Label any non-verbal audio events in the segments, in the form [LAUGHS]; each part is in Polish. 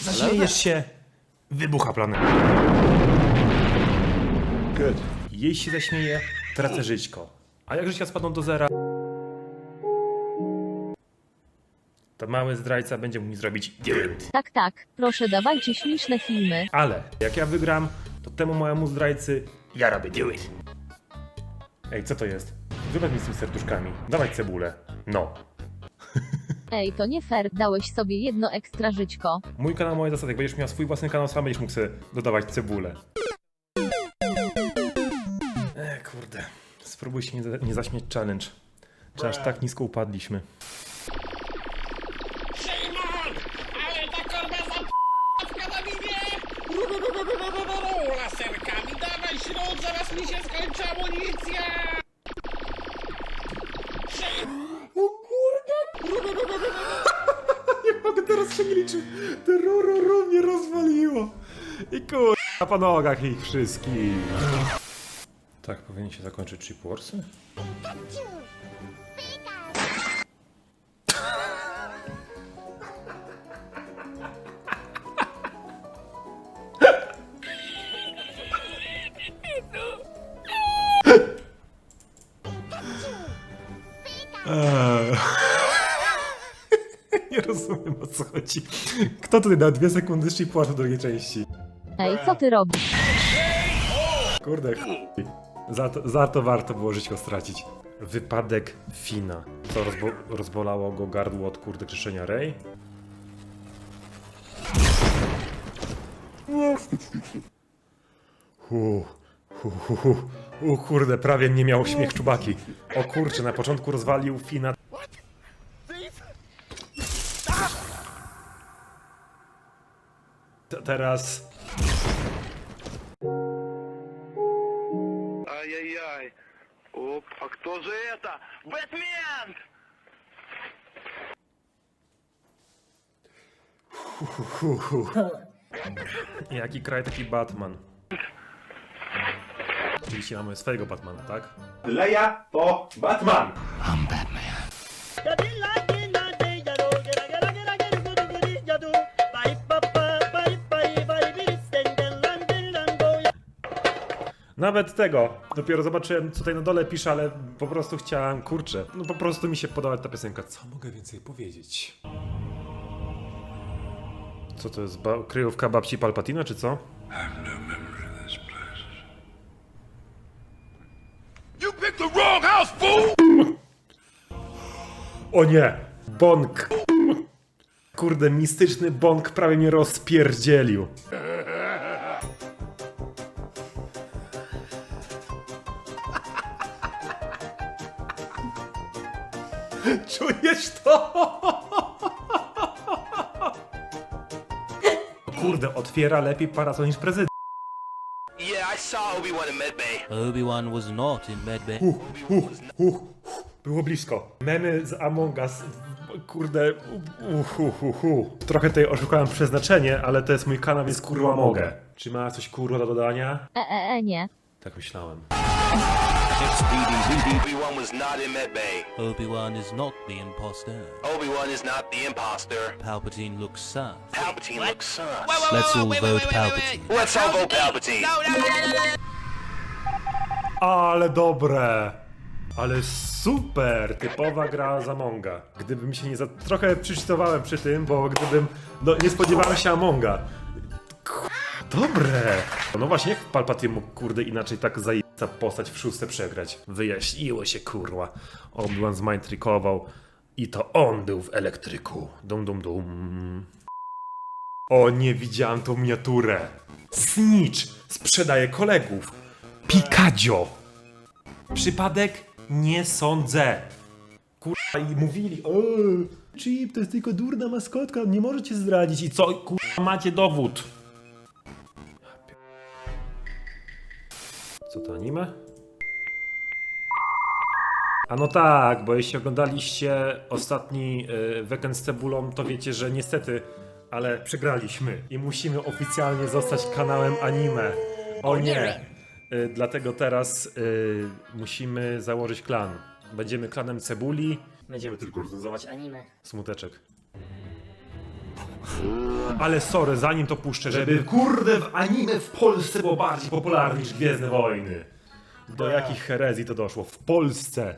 Zaśmiejesz się, wybucha planet. Good. Jej się zaśmieje, tracę żyćko. A jak życia spadną do zera, to mały zdrajca będzie mógł mi zrobić dirt. Tak, tak, proszę dawajcie śmieszne filmy. Ale jak ja wygram, to temu mojemu zdrajcy ja robię dirt. Ej, co to jest? Wybacz mi z tymi serduszkami. Dawaj cebulę. No. Ej, to nie fair, dałeś sobie jedno ekstra żyćko. Mój kanał, moje zasady. Jak będziesz miał swój własny kanał, sam będziesz mógł sobie dodawać cebulę. E, kurde. Spróbuj się nie, za- nie zaśmieć challenge. Czy aż tak nisko upadliśmy. Szymon! Ale ta korba za p***ka na minie! Laserkami, dawaj śród, zaraz mi się skończy amunicja! Nie mogę teraz się nie liczyć. To rururu mnie rozwaliło. I kurwa po nogach ich wszystkich. Tak powinien się zakończyć Chip Warsy? Chodzi. Kto tutaj dał dwie sekundy z Chip Warsu drugiej części? Ej, co ty robisz? Kurde, chuj. za to, za to warto było życie stracić. Wypadek Fina. Co, rozbo rozbolało go gardło od kurde krzyczenia Rej? Hu, hu, hu, hu. U kurde, prawie nie miał śmiech czubaki. O kurczę, na początku rozwalił Fina. Teraz Ай-яй-яй. Оп, а кто же это? Бэтмен! Hu, hu. Jaki kraj, taki Batman. Oczywiście mamy swojego Batmana, tak? Leja to Batman! Nawet tego. Dopiero zobaczyłem, co tutaj na dole pisze, ale po prostu chciałem, kurczę. No po prostu mi się podoba ta piosenka. Co mogę więcej powiedzieć? Co to jest? Ba- kryjówka babci Palpatina, czy co? Fool! O nie! Bąk! Kurde, mistyczny bąk prawie mnie rozpierdzielił. [LAUGHS] Czujesz to? Kurde, otwiera lepiej parasol niż prezydent. Yeah, I saw Obi-Wan in medbay. Obi-Wan was not in medbay. Huh, huh, huh, Było blisko. Memy z Among Us. Kurde. Uh, uh, uh, uh. Trochę tutaj oszukałem przeznaczenie, ale to jest mój kanał, więc kurwa mogę. Czy ma coś kurwa do dodania? E, e, e, nie. Tak myślałem. Obi-Wan was not in medbay. Obi-Wan is not the imposter. Obi-Wan is not the imposter. Palpatine looks sad. Palpatine looks sus. Let's all vote Palpatine. Let's all vote Palpatine. Ale dobre! Ale super! Typowa gra z Amonga. Gdybym się nie za... Trochę przeczytowałem przy tym, bo gdybym... No, nie spodziewałem się Amonga. Dobre! No właśnie, jak Palpatine mógł, kurde, inaczej tak zajebista postać w szóste przegrać? Wyjaśniło się, kurwa. Obi-Wan zmindtrickował i to on był w elektryku. Dum, dum, dum. O, nie widziałem tą miniaturę. Snitch sprzedaje kolegów. Pikadio. Przypadek? Nie sądzę. Kurwa i mówili, o, Chip to jest tylko durna maskotka, nie możecie zdradzić. I co, kurwa, macie dowód? Co to anime? A no tak, bo jeśli oglądaliście ostatni y, weekend z cebulą, to wiecie, że niestety, ale przegraliśmy i musimy oficjalnie zostać kanałem anime. O nie! Y, dlatego teraz y, musimy założyć klan. Będziemy klanem cebuli. Będziemy tylko recenzować anime. Smuteczek. Ale sorry, zanim to puszczę, żeby kurde w anime w Polsce było bardziej popularne niż Gwiezdne Wojny. Do jakich herezji to doszło? W Polsce!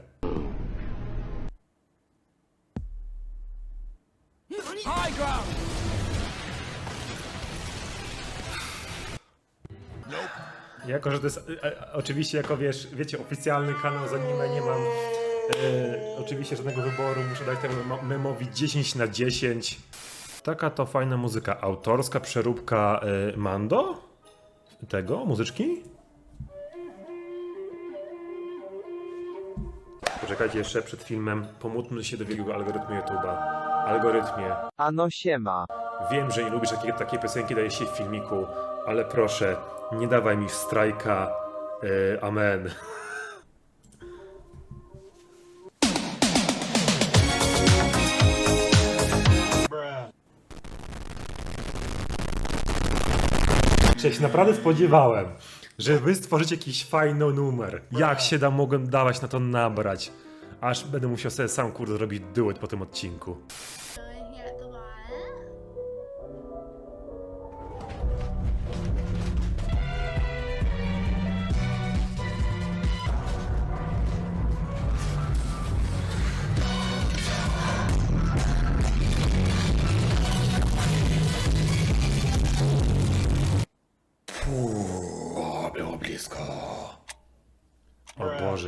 Jako, że to jest e, e, oczywiście, jako wiesz, wiecie, oficjalny kanał z anime, nie mam e, oczywiście żadnego wyboru, muszę dać temu memo- memowi 10 na 10. Taka to fajna muzyka, autorska przeróbka e, Mando? Tego, muzyczki? Poczekajcie jeszcze przed filmem, pomódlmy się do wielkiego algorytmu YouTube'a. Algorytmie, Ano siema. Wiem, że nie lubisz takie, takie piosenki, daje się w filmiku, ale proszę, nie dawaj mi strajka. Yy, amen. [LAUGHS] Cześć, naprawdę spodziewałem, że wy stworzycie jakiś fajny numer. Jak się da mogłem dawać na to nabrać? Aż będę musiał sobie sam kurde zrobić duet po tym odcinku.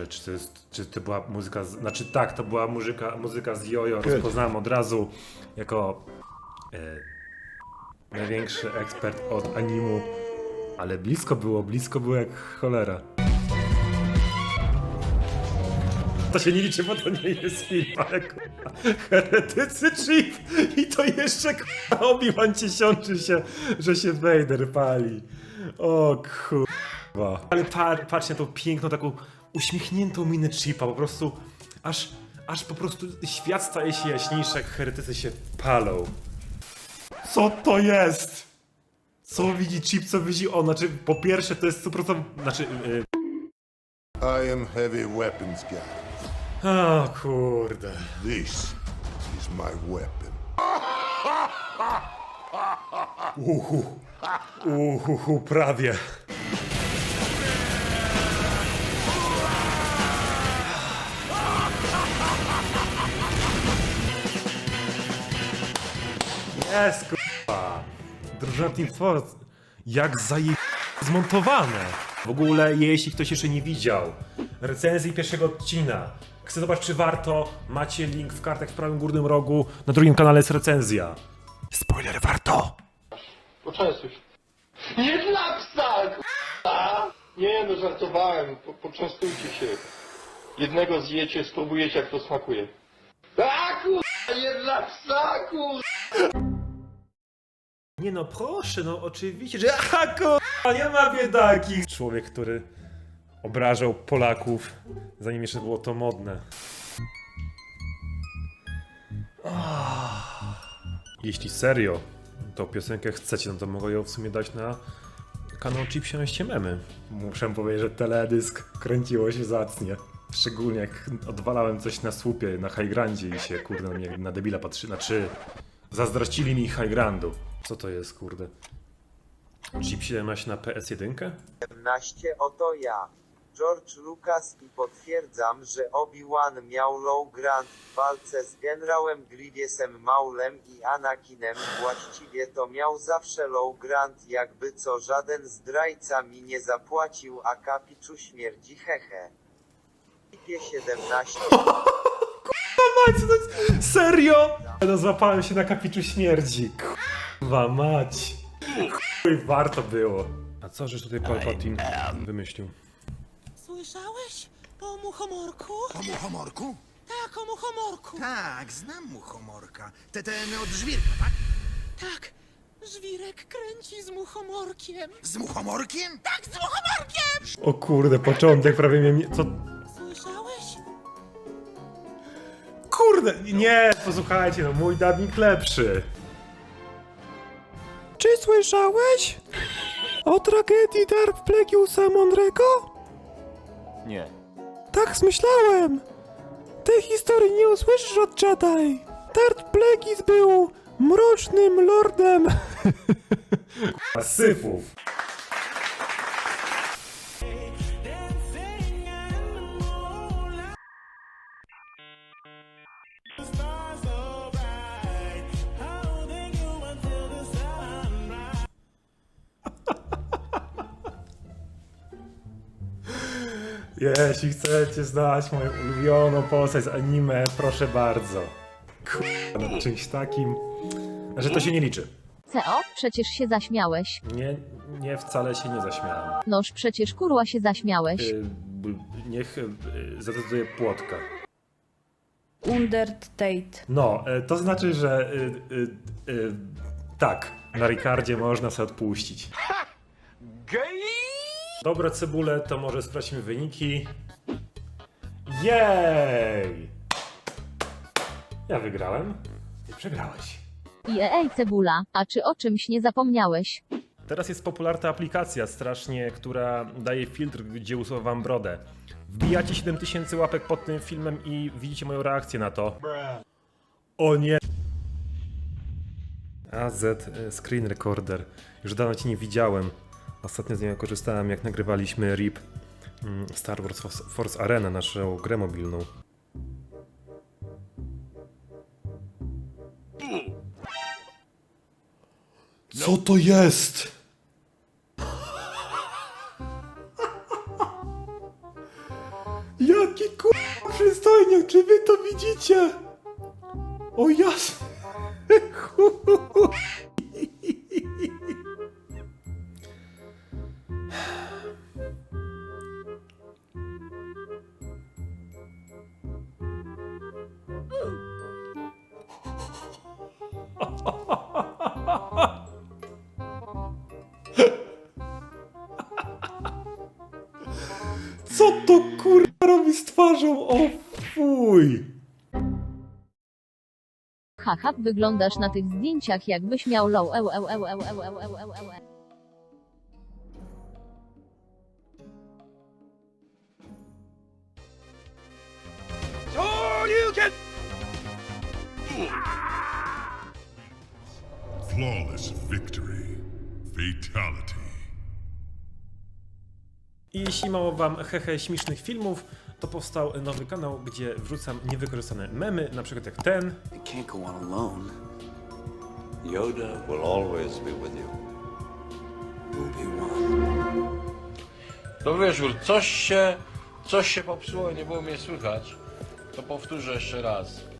Czy to, jest, czy to była muzyka, z, znaczy tak, to była muzyka, muzyka z Jojo, rozpoznałem od razu jako e, największy ekspert od animu, ale blisko było, blisko było jak cholera. To się nie liczy, bo to nie jest film, ale kurwa, heretycy Chief i to jeszcze kurwa Obi-Wan ciesiączy się, że się Vader pali. O kurwa. Ale par, patrz na tą piękną, taką uśmiechniętą minę Chipa, po prostu aż, aż po prostu świat staje się jaśniejszy, jak heretycy się palą. Co to jest? Co widzi Chip, co widzi on? Znaczy, po pierwsze to jest super, znaczy... Yy, I am heavy weapons guy. o kurde. This is my weapon. Uhu. Uhu, prawie. Jest, kurwa. Drużyna Team Force. Jak zaje... zmontowane. W ogóle, jeśli ktoś jeszcze nie widział recenzji pierwszego odcina, chce zobaczyć, czy warto, macie link w kartach w prawym górnym rogu. Na drugim kanale jest recenzja. Spoiler, warto! Poczęstuj się. Nie dla psa, k***a! Nie no, żartowałem. Po, poczęstujcie się. Jednego zjecie, spróbujecie jak to smakuje. A k***a, nie psa, k***a! Nie no, proszę, no oczywiście, że [LAUGHS] a kurwa, nie ma biedakich. Człowiek, który obrażał Polaków, zanim jeszcze było to modne. Ah. Jeśli serio tą piosenkę chcecie, no to mogę ją w sumie dać na kanał Chipsiąście Memy. Muszę powiedzieć, że teledysk kręciło się zacnie. Szczególnie jak odwalałem coś na słupie, na high grandzie i się kurde na mnie na debila patrzy, znaczy zazdrościli mi high grandu. Co to jest kurde? Chip 17 na PS1? 17 oto ja. George Lucas i potwierdzam, że Obi-Wan miał low grant w walce z generałem Grievousem Maulem i Anakinem. Właściwie to miał zawsze low grant, jakby co żaden zdrajca mi nie zapłacił, a kapiczu śmierdzi hehe. Pie 17 Mać, no, serio? No złapałem się na kapiczu śmierdzi. Kurwa mać. Chuj, warto było. A co, żeś tutaj Palpatine wymyślił? Słyszałeś? O muchomorku? O muchomorku? Tak, o muchomorku. Tak, znam mu homorka. Te ten od żwirka, tak? Tak, żwirek kręci z muchomorkiem. Z muchomorkiem? Tak, z muchomorkiem! O kurde, początek prawie mnie... Co? Słyszałeś? Kurde, nie, posłuchajcie, no mój dubbing lepszy. Czy słyszałeś? O tragedii Darth Plagueusa Monrego? Nie. Tak myślałem. Tej historii nie usłyszysz od Jedi. Darth Plagueis był mrocznym lordem. [LAUGHS] Syfów. Jeśli chcecie znać moją ulubioną postać z anime, proszę bardzo. Kurwa, nad czymś takim, że to się nie liczy. CO, przecież się zaśmiałeś. Nie, nie wcale się nie zaśmiałem. Noż przecież kurła się zaśmiałeś. Y, b- niech y, zacytuję płotka. Undertate. No, y, to znaczy, że y, y, y, tak, na Ricardzie można sobie odpuścić. Dobra cebule, to może sprawdźmy wyniki. Jej! Ja wygrałem. Ty przegrałeś. I ej cebula, a czy o czymś nie zapomniałeś? Teraz jest popularna aplikacja strasznie, która daje filtr, gdzie usuwa wam brodę. Wbijacie 7000 łapek pod tym filmem i widzicie moją reakcję na to. O nie! AZ y, Screen Recorder. Już dawno cię nie widziałem. Ostatnio z niego korzystałem, jak nagrywaliśmy RIP mm, Star Wars Force- Arena, naszą grę mobilną. Co to jest? Jaki kur... przystojniak, czy wy to widzicie? O jas... Co [LAUGHS] twarzą, o fuj! Haha, wyglądasz na tych zdjęciach jakbyś miał low eł, eł, eł, eł, eł, eł, eł, eł. Flawless victory. Fatality. I jeśli mało wam hehe śmiesznych filmów, to powstał nowy kanał, gdzie wrzucam niewykorzystane memy, na przykład jak ten. You can't go on alone. Yoda will always be with you. We'll be one. To wiesz, Ur, coś się, coś się popsuło i nie było mnie słychać. To powtórzę jeszcze raz.